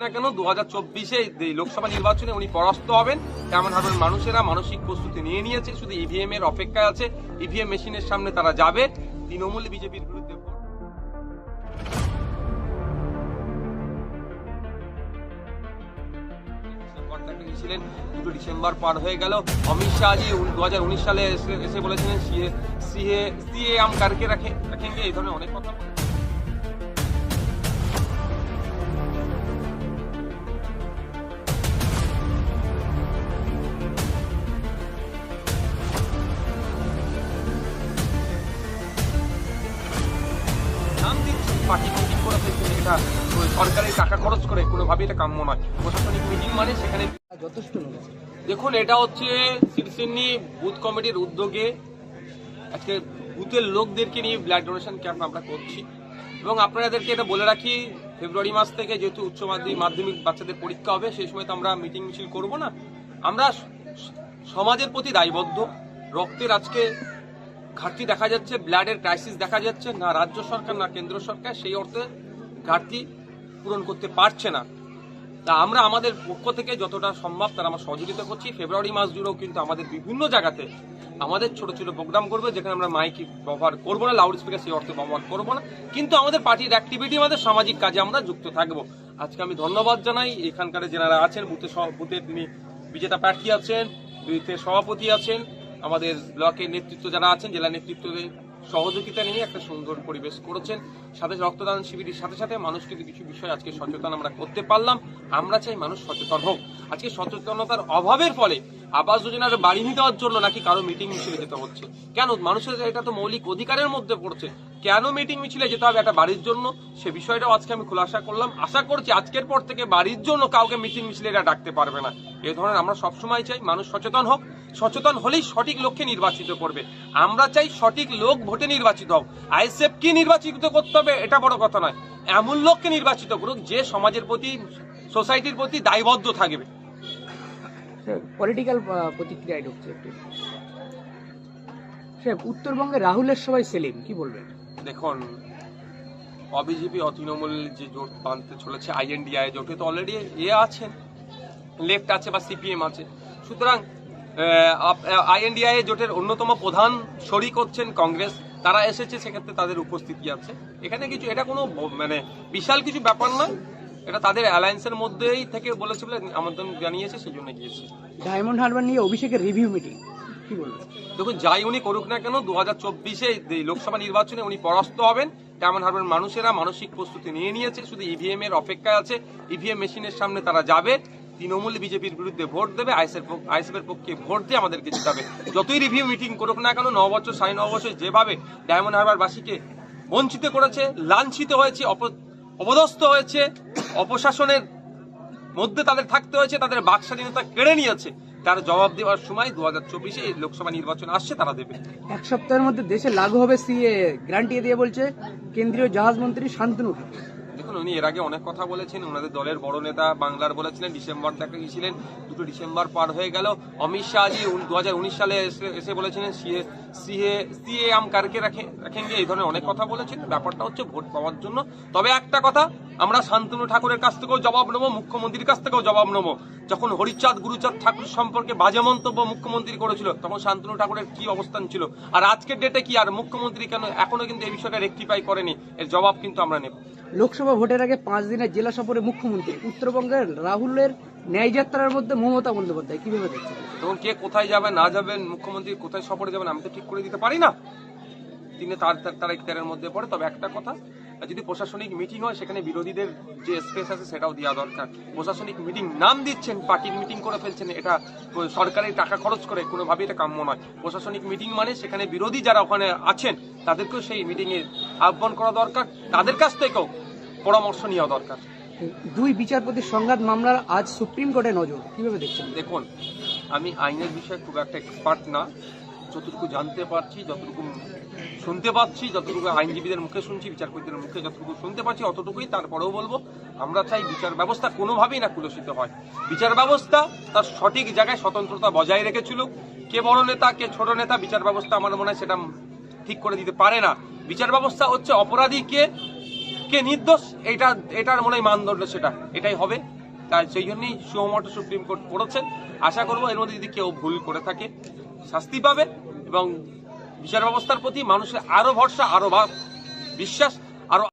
না কেন দু হাজার চব্বিশে লোকসভা নির্বাচনে উনি পরাস্ত হবেন। তেমন ভাবে মানুষেরা মানসিক প্রস্তুতি নিয়ে নিয়েছে, শুধু ইভিএম এর অপেক্ষায় আছে। ইভিএম মেশিনের সামনে তারা যাবে। তৃণমূল বিজেপির বিরুদ্ধে গিয়েছিলেন, দুটো ডিসেম্বর পার হয়ে গেল। অমিত শাহ শাহজি দু হাজার উনিশ সালে এসে এসে বলেছিলেন সিএ সিএ সিএ আম কারকে রাখে রাখেঙ্গে। এই ধরনের অনেক কথা দিচ্ছি পার্টি মিটিং করে ফেলছেন এটা সরকারের টাকা খরচ করে কোনোভাবেই এটা কাম্য নয়। প্রশাসনিক মিটিং মানে সেখানে যথেষ্ট দেখুন এটা হচ্ছে শীর্ষেন্নি বুথ কমিটির উদ্যোগে আজকে বুথের লোকদেরকে নিয়ে ব্লাড ডোনেশন ক্যাম্প আমরা করছি। এবং আপনাদেরকে এটা বলে রাখি ফেব্রুয়ারি মাস থেকে যেহেতু উচ্চ মাধ্যমিক মাধ্যমিক বাচ্চাদের পরীক্ষা হবে সেই সময় তো আমরা মিটিং মিছিল করব না। আমরা সমাজের প্রতি দায়বদ্ধ। রক্তের আজকে ঘাটতি দেখা যাচ্ছে ব্লাডের ক্রাইসিস দেখা যাচ্ছে, না রাজ্য সরকার, না কেন্দ্র সরকার সেই অর্থে ঘাটতি পূরণ করতে পারছে না। তা আমরা আমাদের পক্ষ থেকে যতটা সম্ভব তারা আমরা সহযোগিতা করছি। ফেব্রুয়ারি মাস জুড়েও কিন্তু আমাদের বিভিন্ন জায়গাতে আমাদের ছোট ছোট প্রোগ্রাম করবে, যেখানে আমরা মাইক ব্যবহার করব না লাউড স্পিকার সেই অর্থে ব্যবহার করব না। কিন্তু আমাদের পার্টির অ্যাক্টিভিটি আমাদের সামাজিক কাজে আমরা যুক্ত থাকব। আজকে আমি ধন্যবাদ জানাই এখানকার যারা আছেন, বুথে সহ- বুথের বিজেতা প্রার্থী আছেন, বুথের সভাপতি আছেন আমাদের ব্লকের নেতৃত্ব যারা আছেন, জেলা নেতৃত্বদের সহযোগিতা নিয়ে একটা সুন্দর পরিবেশ করেছেন। সাথে রক্তদান শিবিরের সাথে সাথে মানুষ কিন্তু কিছু বিষয় আজকে সচেতন আমরা করতে পারলাম। আমরা চাই মানুষ সচেতন হোক। আজকে সচেতনতার অভাবের ফলে আবাস যোজনার বাড়ি নিয়ে দেওয়ার জন্য নাকি কারও মিটিং মিছিলে যেতে হচ্ছে। কেন? মানুষের এটা তো মৌলিক অধিকারের মধ্যে পড়ছে। কেন মিটিং মিছিলে যেতে হবে একটা বাড়ির জন্য? সে বিষয়টাও আজকে আমি খোলাসা করলাম। আশা করছি আজকের পর থেকে বাড়ির জন্য কাউকে মিটিং মিছিলে এরা ডাকতে পারবে না। এ ধরনের আমরা সবসময় চাই মানুষ সচেতন হোক। সচেতন হলেই সঠিক লোককে নির্বাচিত করবে। আমরা চাই সঠিক লোক ভোটে নির্বাচিত হোক। আইএসএফ কি নির্বাচিত করতে হবে এটা বড় কথা নয়। এমন লোককে নির্বাচিত করুক যে সমাজের প্রতি সোসাইটির প্রতি দায়বদ্ধ থাকবে। পলিটিক্যাল প্রতিক্রিয়ায় ঢুকছে একটু। সে উত্তরবঙ্গে রাহুলের সবাই সেলিম কি বলবেন? দেখুন অবিজেপি অতৃণমূল যে জোট বাঁধতে চলেছে আইএনডিআই জোটে তো অলরেডি এ আছেন। লেফট আছে বা সিপিএম আছে। সুতরাং আইএনডিআই জোটের অন্যতম প্রধান শরিক হচ্ছেন কংগ্রেস। তারা এসেছে সেক্ষেত্রে তাদের উপস্থিতি আছে। এখানে কিছু এটা কোনো মানে বিশাল কিছু ব্যাপার নয় এটা তাদের অ্যালায়েন্সের মধ্যেই থেকে বলেছে বলে আমন্ত্রণ জানিয়েছে সেই জন্য গিয়েছে। ডায়মন্ড হারবার নিয়ে অভিষেকের রিভিউ মিটিং কি বলবেন? দেখুন যাই উনি করুক না কেন দু হাজার চব্বিশে লোকসভা নির্বাচনে উনি পরাস্ত হবেন। তেমন হারবার মানুষেরা মানসিক প্রস্তুতি নিয়ে নিয়েছে। শুধু ইভিএম এর অপেক্ষায় আছে। ইভিএম মেশিনের সামনে তারা যাবে। তৃণমূল বিজেপির বিরুদ্ধে ভোট দেবে আইএসএফ এর পক্ষে ভোট দিয়ে আমাদেরকে জিতাবে যতই রিভিউ মিটিং করুক না কেন, ন বছর, সাড়ে ন বছর যেভাবে ডায়মন্ড হারবারবাসীকে বঞ্চিত করেছে, লাঞ্ছিত হয়েছে, অপ- অপদস্থ হয়েছে, অপশাসনের মধ্যে তাদের থাকতে হয়েছে, তাদের বাক স্বাধীনতা কেড়ে নিয়েছে, তার জবাব দেওয়ার সময় দু হাজার চব্বিশে লোকসভা নির্বাচন আসছে, তারা দেবে এক সপ্তাহের মধ্যে দেশে লাগু হবে, সিএ গ্যারান্টি দিয়ে বলছে, কেন্দ্রীয় জাহাজ মন্ত্রী শান্তনু। দেখুন, উনি এর আগে অনেক কথা বলেছেন। ওনাদের দলের বড় নেতা বাংলার বলেছিলেন, ডিসেম্বর দেখা গিয়েছিলেন। দুটো ডিসেম্বর পার হয়ে গেল। অমিত শাহজি দু হাজার উনিশ সালে এসে এসে বলেছিলেন, সিএ সিএ সিএ আম কারকে রাখে রাখেঙ্গে এই ধরনের অনেক কথা বলেছেন। ব্যাপারটা হচ্ছে ভোট পাওয়ার জন্য। তবে একটা কথা, আমরা শান্তনু ঠাকুরের কাছ থেকেও জবাব নেব, মুখ্যমন্ত্রীর কাছ থেকেও জবাব নেব। যখন হরিচাঁদ গুরুচাঁদ ঠাকুর সম্পর্কে বাজে মন্তব্য মুখ্যমন্ত্রী করেছিল, তখন শান্তনু ঠাকুরের কি অবস্থান ছিল? আর আজকের ডেটে কি? আর মুখ্যমন্ত্রী কেন এখনও কিন্তু এই বিষয়টা রেকটিফাই করেনি? এর জবাব কিন্তু আমরা নেব। লোকসভা ভোটের আগে পাঁচ দিনের জেলা সফরে মুখ্যমন্ত্রী, উত্তরবঙ্গের রাহুলের ন্যায় যাত্রার মধ্যে মমতা বন্দ্যোপাধ্যায়, কীভাবে দেখছেন? তখন কে কোথায় যাবে, না যাবেন মুখ্যমন্ত্রী কোথায় সফরে যাবেন, আমি তো ঠিক করে দিতে পারি না। তিনি তার, তার- তার ইখতিয়ারের মধ্যে পড়ে, তবে একটা কথা যদি প্রশাসনিক মিটিং হয়, সেখানে বিরোধীদের যে স্পেস আছে, সেটাও দেওয়া দরকার। প্রশাসনিক মিটিং নাম দিচ্ছেন, পার্টির মিটিং করে ফেলছেন, এটা সরকারের টাকা খরচ করে, কোনোভাবেই এটা কাম্য নয়। প্রশাসনিক মিটিং মানে সেখানে বিরোধী যারা ওখানে আছেন, তাদেরকেও সেই মিটিংয়ে আহ্বান করা দরকার। তাদের কাছ থেকেও পরামর্শ নেওয়া দরকার। দুই বিচারপতির সংঘাত মামলার আজ সুপ্রিম কোর্টে নজর। কীভাবে দেখছেন? দেখুন আমি আইনের বিষয়ে খুব একটা এক্সপার্ট না। যতটুকু জানতে পারছি যতটুকু শুনতে পাচ্ছি যতটুকু আইনজীবীদের মুখে শুনছি বিচারপতিদের মুখে যতটুকু শুনতে পাচ্ছি অতটুকুই তারপরেও বলব আমরা চাই বিচার ব্যবস্থা কোনোভাবেই না কুলসিত হয়। বিচার ব্যবস্থা তার সঠিক জায়গায় স্বতন্ত্রতা বজায় রেখেছিল। কে বড় নেতা কে ছোট নেতা বিচার ব্যবস্থা আমার মনে হয় সেটা ঠিক করে দিতে পারে না। বিচার ব্যবস্থা হচ্ছে অপরাধীকে কে নির্দোষ, এটা, এটার মনে হয় মানদণ্ড সেটা, এটাই হবে। তাই সেই জন্যই সুমোটো সুপ্রিম কোর্ট পড়েছেন। আশা করব এর মধ্যে যদি কেউ ভুল করে থাকে, শাস্তি পাবে এবং বিচার ব্যবস্থার প্রতি মানুষের আরও ভরসা, আরও বা- বিশ্বাস